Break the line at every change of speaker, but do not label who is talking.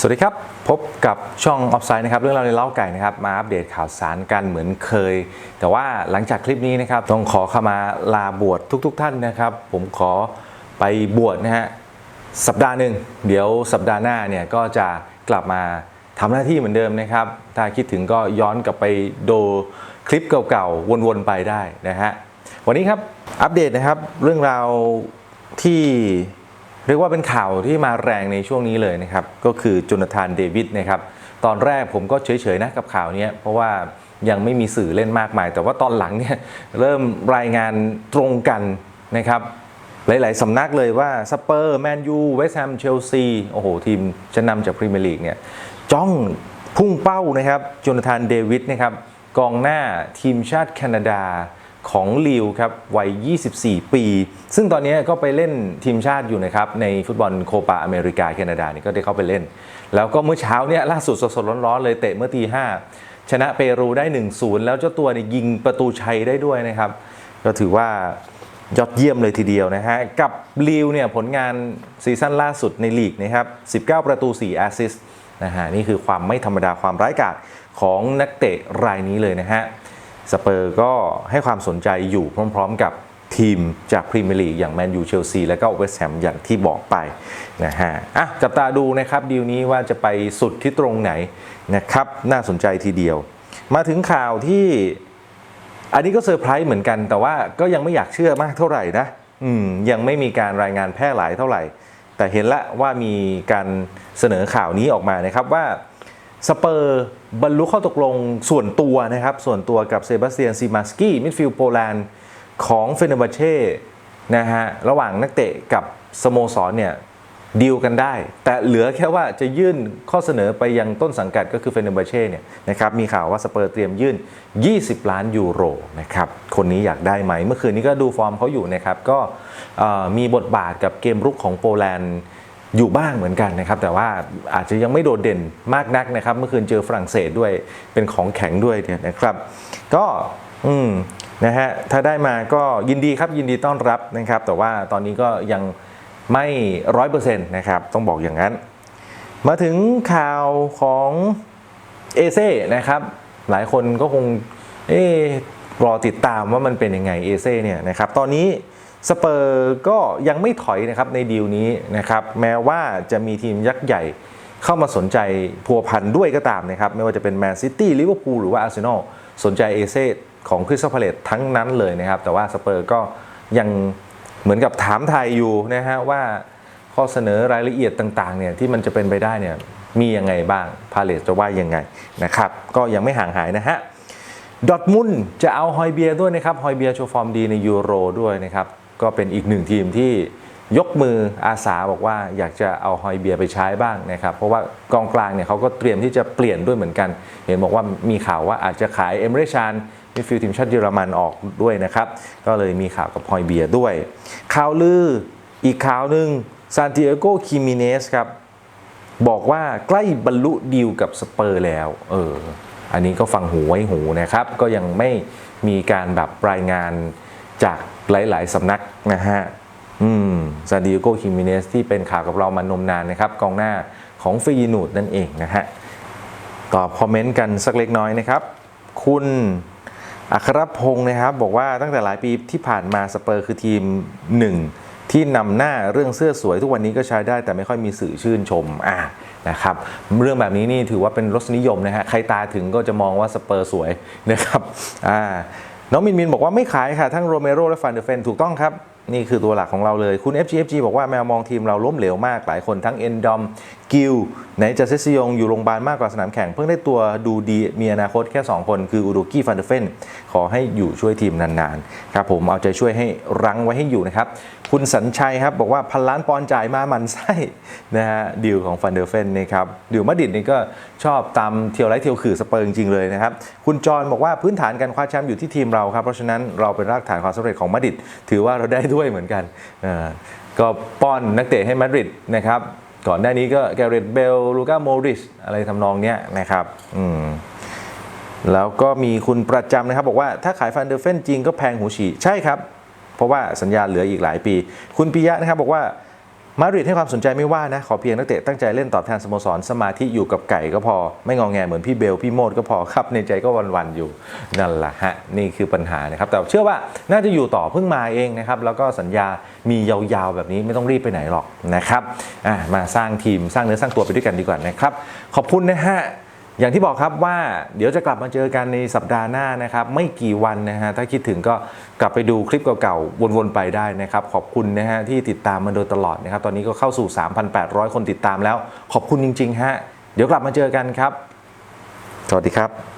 สวัสดีครับ พบกับช่องออฟไซด์นะครับเรื่องราวในเล้าไก่นะครับมาอัปเดตข่าวสารกันเหมือนเคย แต่ว่าหลังจากคลิปนี้นะครับต้องขอเข้ามาลาบวชทุกๆท่านนะครับ ผมขอไปบวชนะฮะสัปดาห์หนึ่งเดี๋ยวสัปดาห์หน้าเนี่ยก็จะกลับมาทำหน้าที่เหมือนเดิมนะครับ ถ้าคิดถึงก็ย้อนกลับไปดูคลิปเก่าๆวนๆไปได้นะฮะวันนี้ครับอัปเดตนะครับเรื่องราวที่ เรียกว่าเป็นข่าวที่มาแรงในช่วงนี้เลยนะครับ ก็คือโจนาธานเดวิดนะครับ ตอนแรกผมก็เฉยๆนะกับข่าวนี้เพราะว่ายังไม่มีสื่อเล่นมากมาย แต่ว่าตอนหลังเนี่ยเริ่มรายงานตรงกันนะครับ หลายๆสำนักเลยว่าสเปอร์แมนยูเวสต์แฮมเชลซีโอ้โห ทีมชั้นนำจากพรีเมียร์ลีกเนี่ยจ้องพุ่งเป้านะครับโจนาธานเดวิดนะครับกองหน้าทีมชาติแคนาดา ของลิวครับวัย 24 ปี ซึ่งตอนนี้ก็ไปเล่นทีมชาติอยู่นะครับ ในฟุตบอลโคปาอเมริกาแคนาดานี่ก็ได้เข้าไปเล่น แล้วก็เมื่อเช้าเนี่ยล่าสุดสดๆร้อนๆเลยเตะเมื่อตีห้าชนะเปรูได้ 1-0 แล้วเจ้าตัวเนี่ยยิงประตูชัยได้ด้วยนะครับ ก็ถือว่ายอดเยี่ยมเลยทีเดียวนะฮะ กับลิวเนี่ยผลงานซีซั่นล่าสุดในลีกนะครับ 19 ประตู 4 แอสซิสต์นะฮะนี่คือความไม่ธรรมดาความร้ายกาจของนักเตะรายนี้เลยนะฮะ สเปอร์ก็ให้ความสนใจอยู่พร้อม ๆ กับทีมจากพรีเมียร์ลีกอย่างแมนยูเชลซีและก็เวสต์แฮมอย่างที่บอกไปนะฮะอะจับตาดูนะครับดีลนี้ว่าจะไปสุดที่ตรงไหนนะครับน่าสนใจทีเดียว มาถึงข่าวที่อันนี้ก็เซอร์ไพรส์เหมือนกัน แต่ว่าก็ยังไม่อยากเชื่อมากเท่าไหร่นะอืมยังไม่มีการรายงานแพร่หลายเท่าไหร่ แต่เห็นละว่ามีการเสนอข่าวนี้ออกมานะครับว่าสเปอร์ บรรลุข้อตกลงส่วนตัวนะครับ ส่วนตัวกับเซบาสเตียนซีมาสกี้มิดฟิลด์โปแลนด์ของเฟเนอร์บาเช่นะฮะระหว่างนักเตะกับสโมสรเนี่ยดีลกันได้ แต่เหลือแค่ว่าจะยื่นข้อเสนอไปยังต้นสังกัดก็คือเฟเนเบเช่เนี่ยนะครับมีข่าวว่าสเปอร์เตรียมยื่น 20 ล้านยูโรนะครับคนนี้อยากได้ไหม เมื่อคืนนี้ก็ดูฟอร์มเขาอยู่นะครับ ก็มีบทบาทกับเกมรุกของโปแลนด์ อยู่บ้างเหมือนกันนะครับ แต่ว่าอาจจะยังไม่โดดเด่นมากนักนะครับ เมื่อคืนเจอฝรั่งเศสด้วยเป็นของแข็งด้วยเนี่ยนะครับ ก็อืมนะฮะถ้าได้มาก็ยินดีครับยินดีต้อนรับนะครับ แต่ว่าตอนนี้ก็ยังไม่ร้อยเปอร์เซ็นต์นะครับ ต้องบอกอย่างนั้น มาถึงข่าวของเอเซ่นะครับ หลายคนก็คงเอ๊รอติดตามว่ามันเป็นยังไงเอเซ่เนี่ยนะครับ ตอนนี้ สเปอร์ก็ยังไม่ถอยนะครับในดีลนี้นะครับแม้ว่าจะมีทีมยักษ์ใหญ่เข้ามาสนใจพัวพันด้วยก็ตามนะครับ ไม่ว่าจะเป็นแมนซิตี้ลิเวอร์พูลหรือว่าอาร์เซนอลสนใจเอเซ่ของคริสตัลพาเลตทั้งนั้นเลยนะครับ แต่ว่าสเปอร์ก็ยังเหมือนกับถามไทยอยู่นะฮะว่าข้อเสนอรายละเอียดต่างๆเนี่ยที่มันจะเป็นไปได้เนี่ยมียังไงบ้างพาเลตจะว่ายังไงนะครับ ก็ยังไม่ห่างหายนะฮะดอทมุนจะเอาฮอยเบียร์ด้วยนะครับฮอยเบียร์โชว์ฟอร์มดีในยูโรด้วยนะครับ ก็เป็นอีกหนึ่งทีมที่ยกมืออาสาบอกว่าอยากจะเอาฮอยเบียไปใช้บ้างนะครับ เพราะว่ากองกลางเนี่ยเขาก็เตรียมที่จะเปลี่ยนด้วยเหมือนกัน เห็นบอกว่ามีข่าวว่าอาจจะขายเอเมเรชานมิดฟิลด์ทีมชาติเยอรมันออกด้วยนะครับ ก็เลยมีข่าวกับฮอยเบียด้วย ข่าวลืออีกข่าวหนึ่งซานติเอโกคิมิเนสครับบอกว่าใกล้บรรลุดีลกับสเปอร์แล้วเอออันนี้ก็ฟังหูไว้หูนะครับ ก็ยังไม่มีการแบบรายงาน จากหลาย ๆสำนักนะฮะอืมซาดิโกคิมิเนสที่เป็นข่าวกับเรามานมนานนะครับกองหน้าของฟียนูดนั่นเองนะฮะตอบคอมเมนต์กันสักเล็กน้อยนะครับ คุณอัครพงศ์นะครับ บอกว่าตั้งแต่หลายปีที่ผ่านมาสเปอร์คือทีมหนึ่งที่นำหน้าเรื่องเสื้อสวยทุกวันนี้ก็ใช้ได้แต่ไม่ค่อยมีสื่อชื่นชมอ่านะครับ เรื่องแบบนี้นี่ถือว่าเป็นรสนิยมนะฮะใครตาถึงก็จะมองว่าสเปอร์สวยนะครับอ่า น้องมินมินบอกว่าไม่ขายค่ะ ทั้งโรเมโรและฟันเดอร์เฟนถูกต้องครับ นี่คือตัวหลักของเราเลย คุณ FGFG บอกว่าแมวมองทีมเราล้มเหลวมากหลายคนทั้งเอนดอมกิลไหนจะเซซิยงอยู่โรงพยาบาลมากกว่าสนามแข่ง เพิ่งได้ตัวดูดีมีอนาคตแค่ 2 คนคืออูโดกี้ฟันเดอร์เฟนขอให้อยู่ช่วยทีมนานๆ ครับผมเอาใจช่วยให้รั้งไว้ให้อยู่นะครับ คุณสัญชัยครับ บอกว่าพันล้านปอนจ่ายมามันไส้นะฮะดีลของฟันเดอร์เฟนนะครับดิวมาดิดนี่ก็ชอบตามเที่ยวไร้เที่ยวขื่อสเปอร์จริงๆเลยนะครับคุณจรบอกว่าพื้นฐานการคว้าแชมป์อยู่ที่ทีมเราครับเพราะฉะนั้นเราเป็นรากฐานความสำเร็จของมาดิดถือว่าเราได้ด้้วยเหมือนกันอ่าก็ป้อนนักเตะให้มาดริดนะครับ ก่อนหน้านี้ก็แกเรตเบล ลูก้าโมริส อะไรทำนองเนี้ยนะครับอืมแล้วก็มีคุณประจำนะครับ บอกว่าถ้าขายฟันเดอร์เฟนจริงก็แพงหูฉี่ใช่ครับ เพราะว่าสัญญาเหลืออีกหลายปี คุณปิยะนะครับบอกว่า มาดริดให้ความสนใจไม่ว่านะ ขอเพียงนักเตะตั้งใจเล่นตอบแทนสโมสรสมาธิอยู่กับไก่ก็พอ ไม่งองแงเหมือนพี่เบล พี่โมดก็พอครับ ในใจก็วันๆอยู่ นั่นแหละฮะ นี่คือปัญหานะครับ แต่เชื่อว่าน่าจะอยู่ต่อเพิ่งมาเองนะครับ แล้วก็สัญญามียาวๆแบบนี้ไม่ต้องรีบไปไหนหรอกนะครับมาสร้างทีมสร้างเนื้อสร้างตัวไปด้วยกันดีกว่านะครับขอบคุณนะฮะ อย่างที่บอกครับว่าเดี๋ยวจะกลับมาเจอกันในสัปดาห์หน้านะครับ ไม่กี่วันนะฮะถ้าคิดถึงก็กลับไปดูคลิปเก่าๆ วนๆ ไปได้นะครับ ขอบคุณนะฮะที่ติดตามมาโดยตลอดนะครับ ตอนนี้ก็เข้าสู่ 3,800 คนติดตามแล้ว ขอบคุณจริงๆฮะเดี๋ยวกลับมาเจอกันครับ สวัสดีครับ